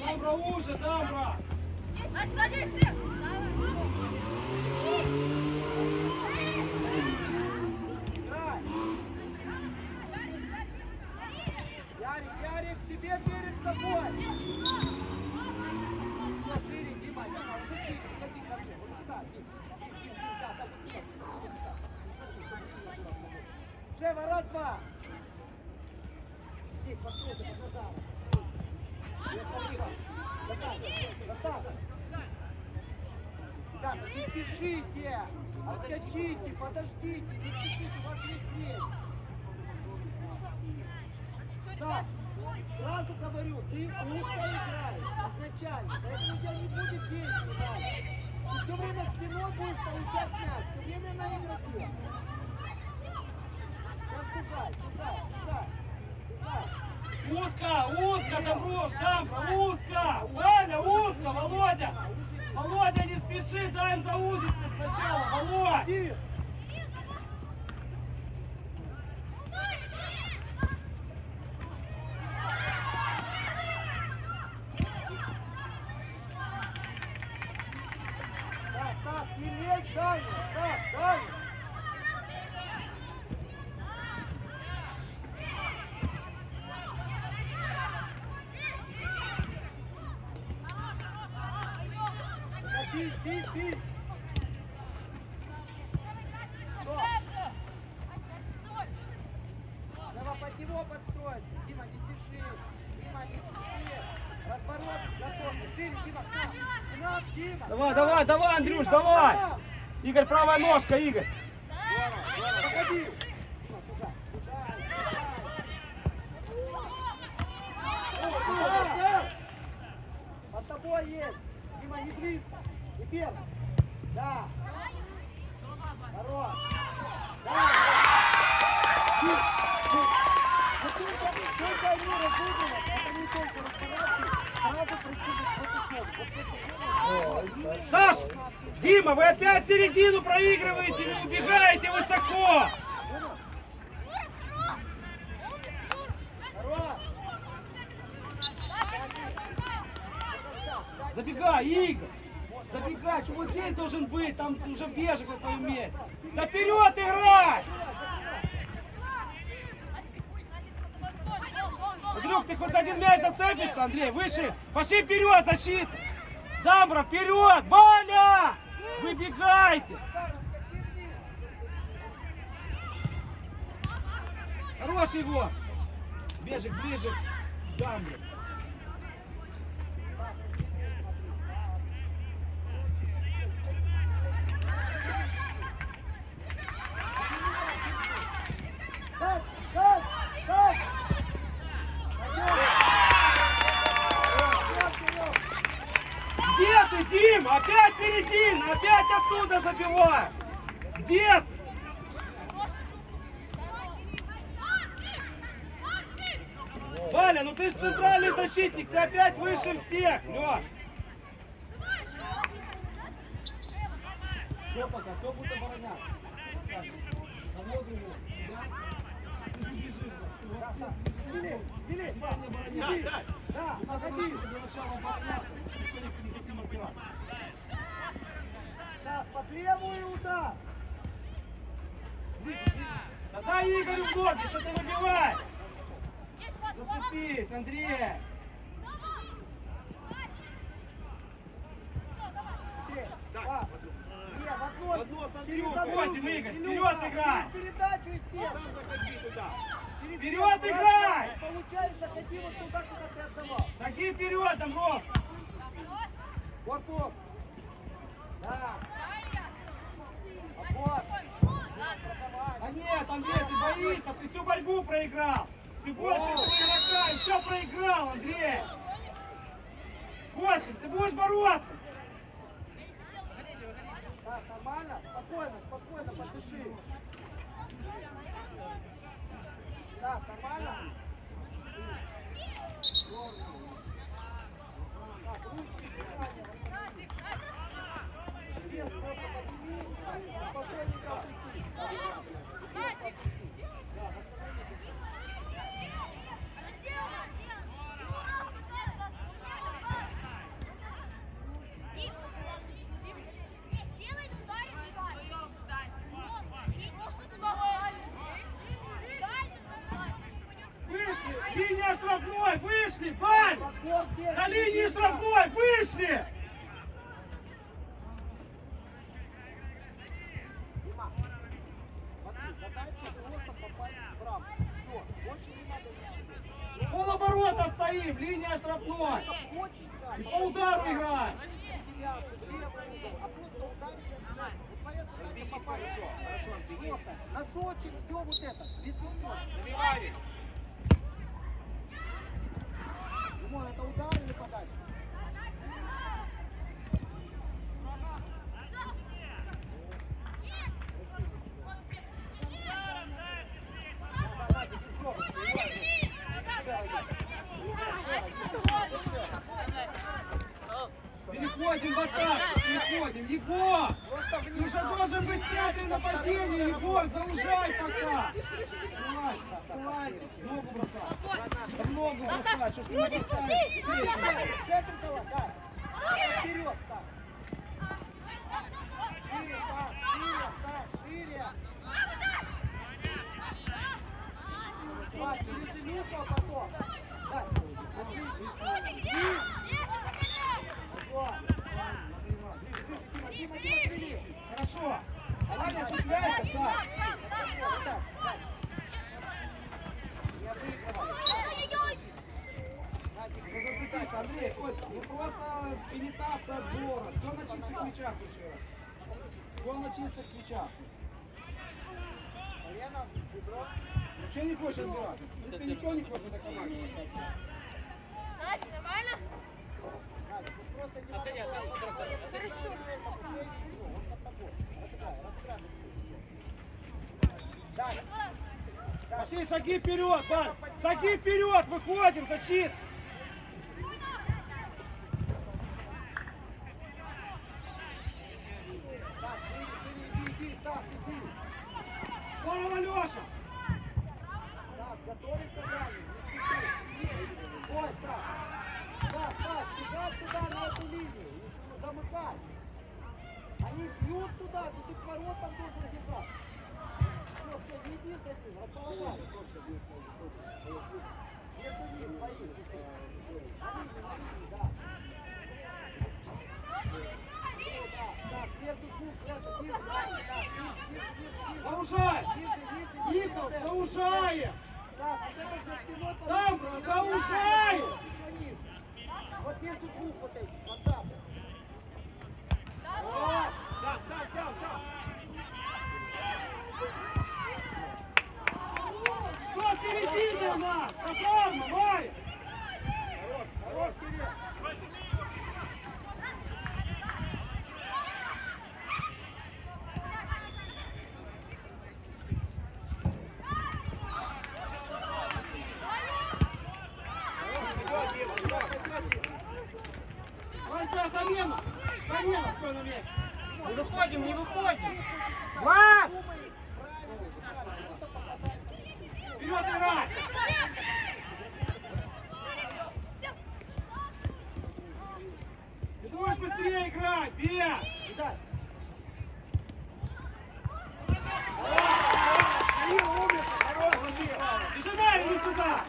Тамбра уже, тамбра! Садись, Ярик, Ярик, себе перед собой! Все, шире, Дима, Дима, уже шире, выходи ко мне, вот сюда, Дим, Дим, Дим, да, да, Дим, сюда. Шева, раз, два! Здесь, послушай, по глазам. Ребята, не спешите! Отскочите, подождите, не спешите, у вас есть время. Так, сразу говорю, ты узко играешь изначально, поэтому у тебя не будет действий дальше. Ты все время спиной будешь получать мяч, все время на игроке. Сейчас сюда, сюда, сюда, сюда. Узко, Дамбров, Дамбра, узко! Валя, узко, Володя! Володя, не спеши, дай им заузиться сначала, Володь! Иди. Стас, Стас, не лезь, Даня! Стас, Даня! Да бить, бить, бить! Стоп! Подстроиться. Дима, не спеши. Дима, не спеши. Разворот готовься. Шире, Дима, нам, Дима. Давай, давай, давай, Андрюш, Дима, давай! Игорь, правая ножка, Игорь! Проходи. Дима, сужай, сужай, сужай. О, да. Под тобой есть. Дима, не длится. Первый. Да. Хорош. Да. Дима, Дима. Вот только, только они разыгрывают, это не только расставаться, сразу присылать протокол. Саш! Дима, вы опять середину проигрываете или убегаете высоко! Забегай, Игорь! Забегай, ты вот здесь должен быть, там уже бежик на твоем месте. Да вперед играй! Ты хоть один мяч зацепишься, Андрей, выше. Пошли вперед, защита! Дамбра, вперед! Валя! Выбегайте! Хорош его! Бежик ближе к Опять середина! Опять оттуда забивай! Где? Валя, ну ты же центральный защитник, ты опять выше всех, Лёш! Пока, кто будет обороняться? Скажи. Кого его? Да? Ты же бежишь, ты вот всех Смели, смели. не Иди. обороняй. Да, Надо подходи. научиться для начала обороняться, чтобы никто не не хотел отбивать. Сейчас под левую удар. Да дай Игорю в ноги, что ты выбиваешь? Зацепись, Андрей! Две, в одно. Одну. Уходим, Игорь, вперед играй. через Передачу из стен. заходи туда! Через Вперед играй. Заходи вот туда, куда ты отдавал. Шаги вперед, Домров! Корпус. А нет, Андрей, ты боишься, ты всю борьбу проиграл. Ты больше этого игрока и все проиграл, Андрей. Костя, ты будешь бороться. Так, нормально? Спокойно, спокойно, подыши. Так, нормально? Вышли, здесь, На линии штрафной, вышли! Же должен быть центр нападения, Егор, заужай пока! Давай, давай, ногу бросай. Ногу бросай, что ж ты не бросаешь? Центр зала, да. Вперед, так. Шире, так, шире, так, шире. Два, через Илюху, а потом. Так, вот. Дима, Дима, Дима, шире. Хорошо. Ваня, цепляйся, Саш. Так, так. Не обыгрывай. Назик, Не зацепиться, Андрей, Костя, ну просто имитация отбора. Все на чистых мячах вчера. Все на чистых мячах. Лена, бедро. Вообще не хочет отбирать. Принципе, никто не хочет в этой команде. Нормально? Просто не надо всё, он под тобой. Разыграй, разыграй. Далее. Пошли, шаги вперед, Вань! Шаги вперед, выходим, защит! Так, шире, шире, иди, иди, Стас, иди. Здорово, Леша! Стас, готовится Даня, не спеши. Ой, Стас. Стас, Стас, тягай туда, на эту линию. Замыкай. Они бьют туда, ты ты к воротам должен бежать. Все, все, не иди с этим, располагай. Между ним, линии, да. Да, да, да, да. Заужай! Никол, Там, заужай! Еще ниже. Вот между двух вот этих. Вот. Так, так, так, так. Что с середины у нас? Красавно, Варя! Хорош, хорош, Кирилл. Вань, сейчас замена! Замена, стой на месте! Не выходим, не выходим. Влад! Вперед играй! Ты будешь быстрее играть, Бия! Итак, Кирилл, умница, хорош, ложи! Бежимай, иди сюда!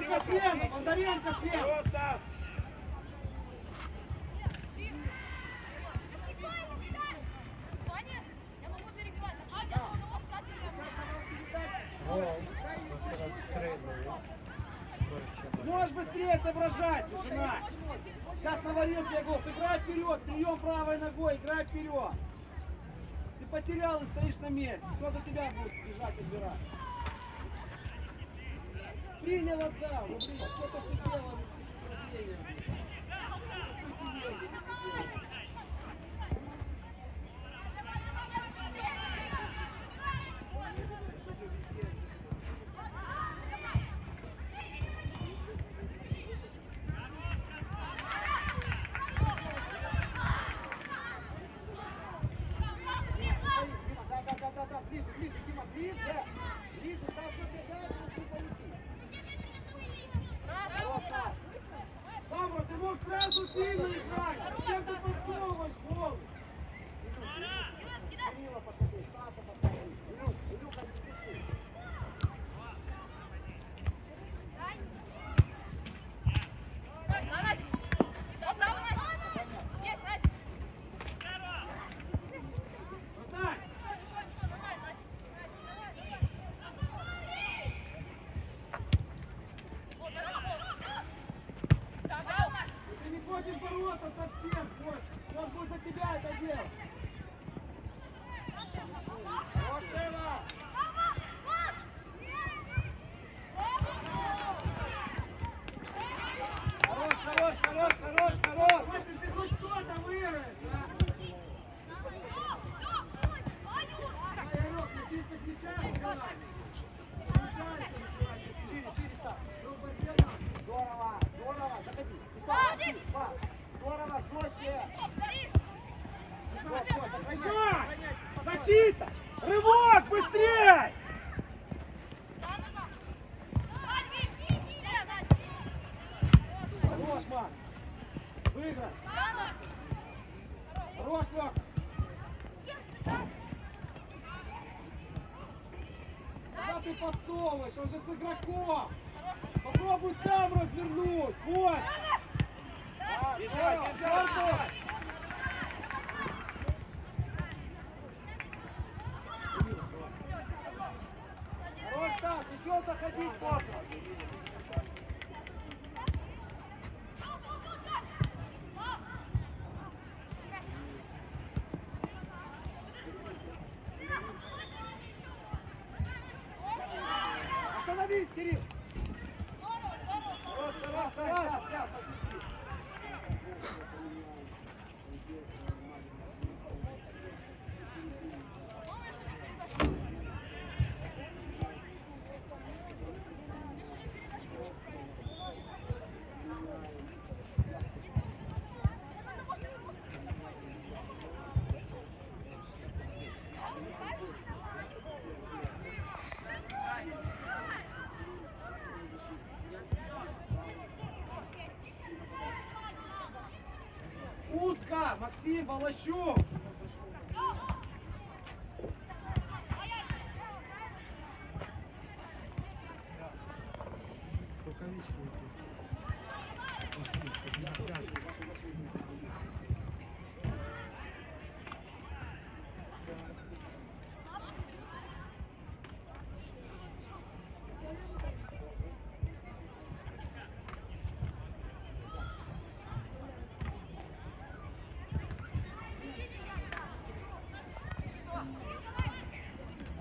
Бондаренко слева, Бондаренко слева! Я могу перегревать. А, я тоже вот скатываю. дай ему чуть-чуть. Можешь быстрее соображать, жена. Сейчас навалился я голос. Играй вперед, прием правой ногой, играй вперед. Ты потерял и стоишь на месте. Кто за тебя будет бежать отбирать? Принял, отдал. Ну, блин, кто-то что Extremely dry. Подсовываешь? Он же с игроком! Попробуй сам развернуть! Вот! Здорово, здорово. Хорош, Стас, еще заходить можно. Узко! Максим Волощук!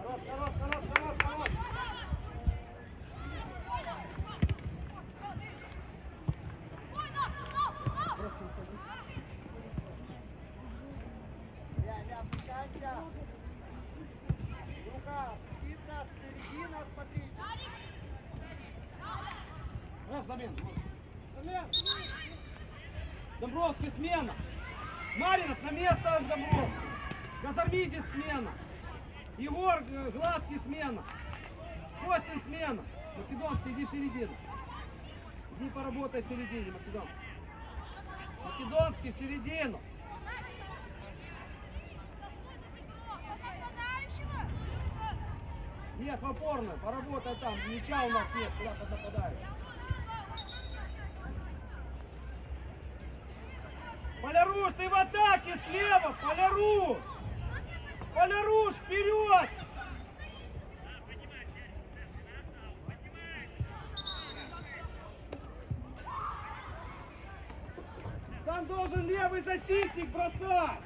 Хорош, хорош, хорош, хорош, хорош. Ля, ля, опускайся. Люха, птица, середина, смотри. Э, замен. Домбровский смена. Маринов на место Домбровский. Казармидис смена. Егор э, Гладкий смена. Костин смена. Македонский, иди в середину. Иди поработай в середине, Македонский. Македонский в середину. Нет, в опорную, поработай там. Мяча у нас нет, куда под нападаешь. Поляруш, ты в атаке слева! Поляру! Поляруш, вперед! Там должен левый защитник бросать!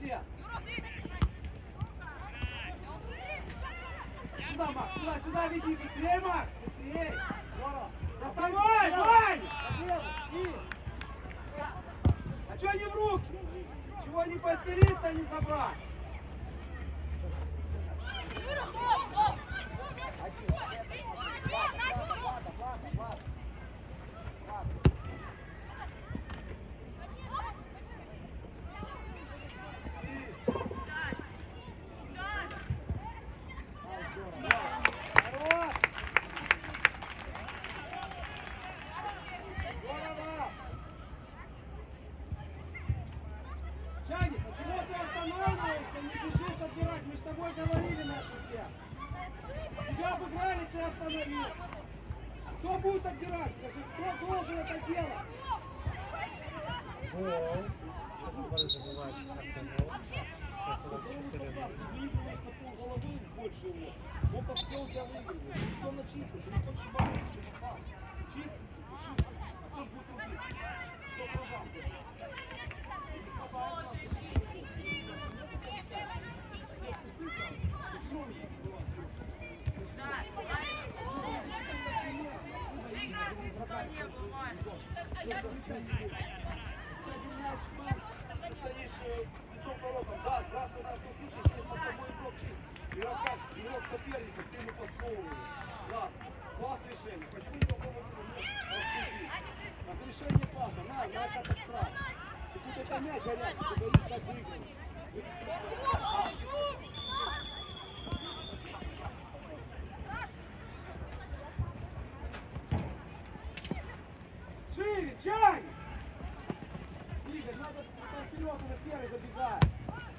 Молодец. Сюда, Макс, сюда, сюда веди, быстрее, Макс, быстрее. Доставай, Вань! А что не в руки? Чего не постелиться, не собрать? Влада, Влада, Влада. Влада. Хорош. Здорово. Чаник, почему ты останавливаешься, не бежишь отбирать? Мы с тобой говорили на эту тему. Тебя обыграли, ты остановился. Кто будет отбирать? Скажи, кто должен это делать? Выигрываешь на пол головы больше его. Он поспел тебя выигрывать. Все на чисто. Ты не хочешь бороться, ты попал. Чистенький, чистенький. А кто ж будет рубить? Кто сражался? Или попал в нас, ты Почему вы не отбиваете? Стоишь лицом к воротам, да, сбрасывай на тот случай, если под тобой игрок чист. Игрока, игрок соперника, ты ему подсовываешь. Класс, класс решение. Почему не попробовать его? Так решение классно, на, на это страх. Ты тут это мяч горячий, ты боишься выиграть. Будешь страховать. Шире, Чаник! Игорь, надо там вперед уже серый забегать.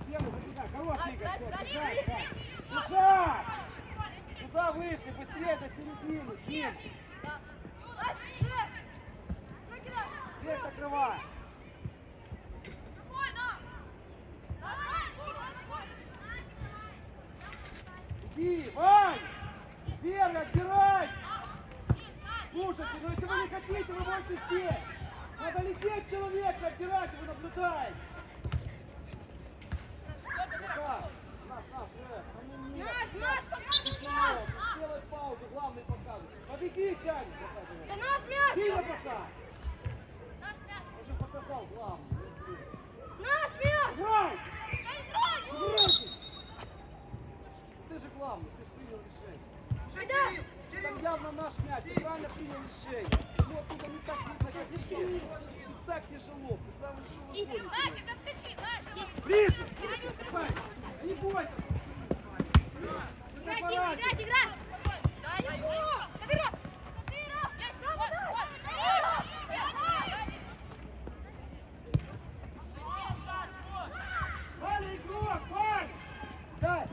Серый забегай. Хороший Игорь, все, бежать, да. Бежать! Туда вышли, быстрее до Дим. Здесь закрывай. Иди, Вань! Серый, отбирай! Слушайте, ну если вы не хотите, вы можете сесть. Надо лететь человека, отбирать его, наблюдать. Наш, наш, нет. Тяжело, сделай паузу, главный показывай. Побеги, Чаник, красавчик. Сильно бросай. Он же показал главный. Играй! Играйте! Ты же главный, ты же принял решение. Там явно наш мяч, ты правильно принял решение. Ну оттуда не так видно, как все. Так тяжело, ты прям что вы Ближе! Сань, не бойся! Ты пора. Валя, игрок, Валя! Дай!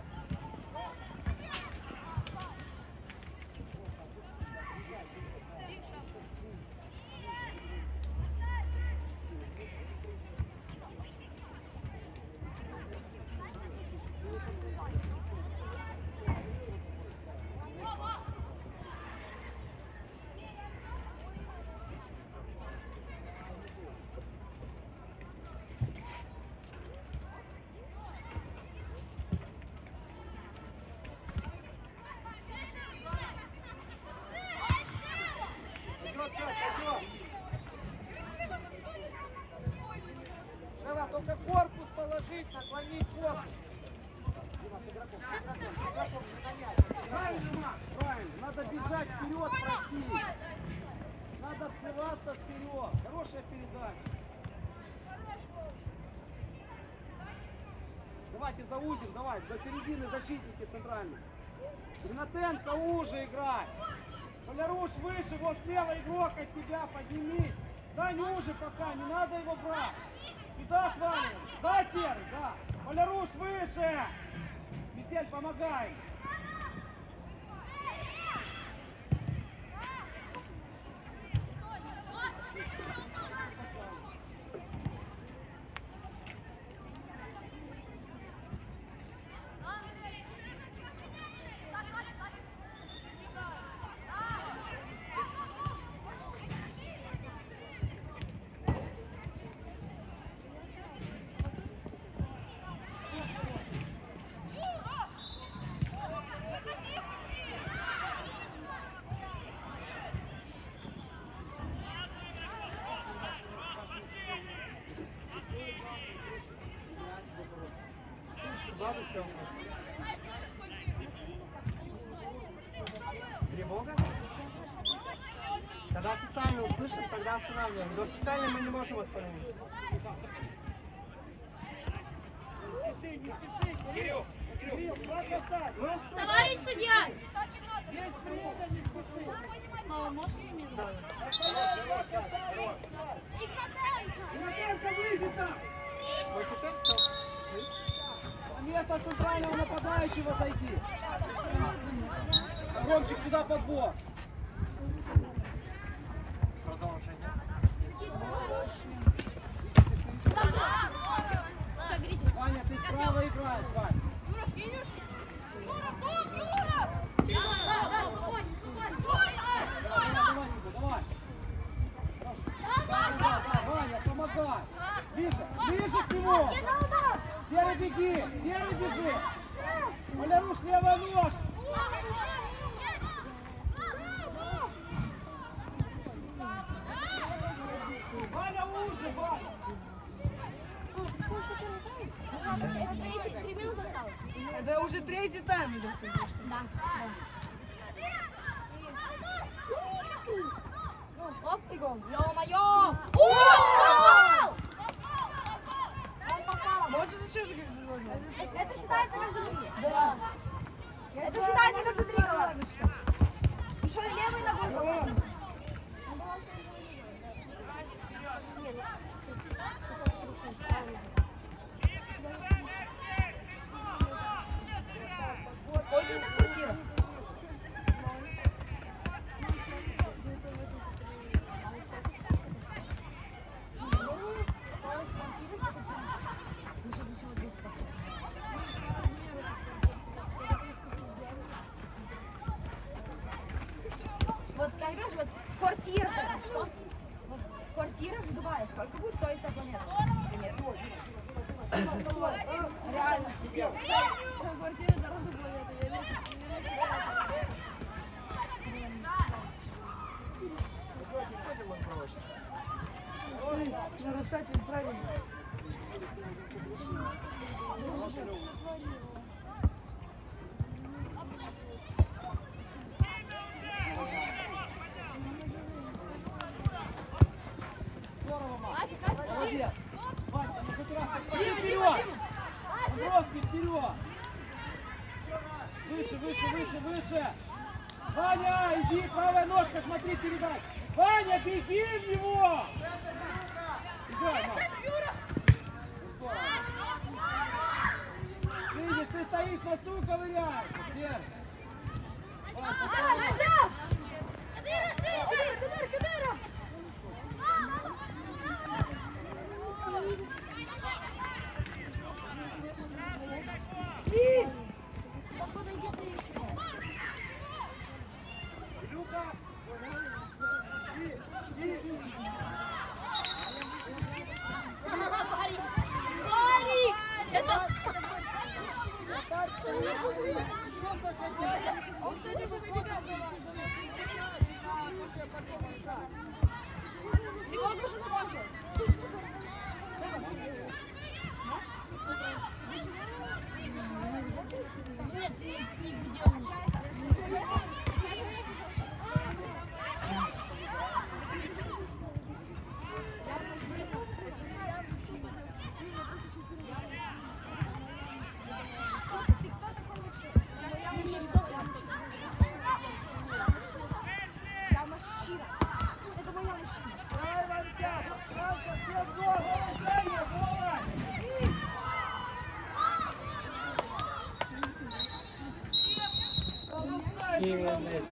Идет, Сань, идет! Жива, только корпус положить, наклонить корпус. Дима, с игроком, с игроком, с игроком, не на мяч. Правильно, Макс, правильно. Надо бежать вперед, просить. Надо открываться вперед. Хорошая передача. Давайте заузим, давай, до середины защитники центральные. Гранатенко уже играй. Поляруш выше, вот слева игрок от тебя, поднимись. Стань уже пока, не надо его брать. Сюда сваливай. Да, Серый, да. Поляруш выше. Метель, помогай. Ладно, все. Тревога? Когда официально услышат, тогда останавливаем. До официально мы не можем остановить. Не спеши, не спеши, Кирилл. Кирилл, два касания. Мы услышим. Товарищ судья! Есть время, не спеши. Мама, можешь мне? Да. И катай! Вратарка, выйди там! Вот теперь все. На место центрального нападающего зайди. Ромчик, сюда подбор. Продолжение. Ваня, ты справа играешь, Вань. Юра, финиш! Юра, топ, Юра! Да, да, спокойно, спокойно! Давай, давай, давай. Да, да, да, Ваня, помогай. Ближе, ближе к нему. Серый беги, серый бежи. Маляруш, левая ножка. Ваня уже, Ваня. Это уже третий тайм идет. Да. Оп, пригон. Ё-моё! О! Он еще как зазвонить? Это считается как за Да. Это считается как за три гола. Еще и левой ногой Молодец. Вань, ну хоть раз так пошли вперед. Бровки вперед. Выше, выше, выше, выше. Ваня, иди, правая ножка, смотри, передай. Ваня, беги в него. Видишь, ты стоишь, носу ковыряешь. Серый. Пошел. Кадыра! Кадыра, Кадыра! Люка. Варик! Варик! Это... Он все же выбегал. Тревога уже закончилась. Нет, ты книгу делаешь.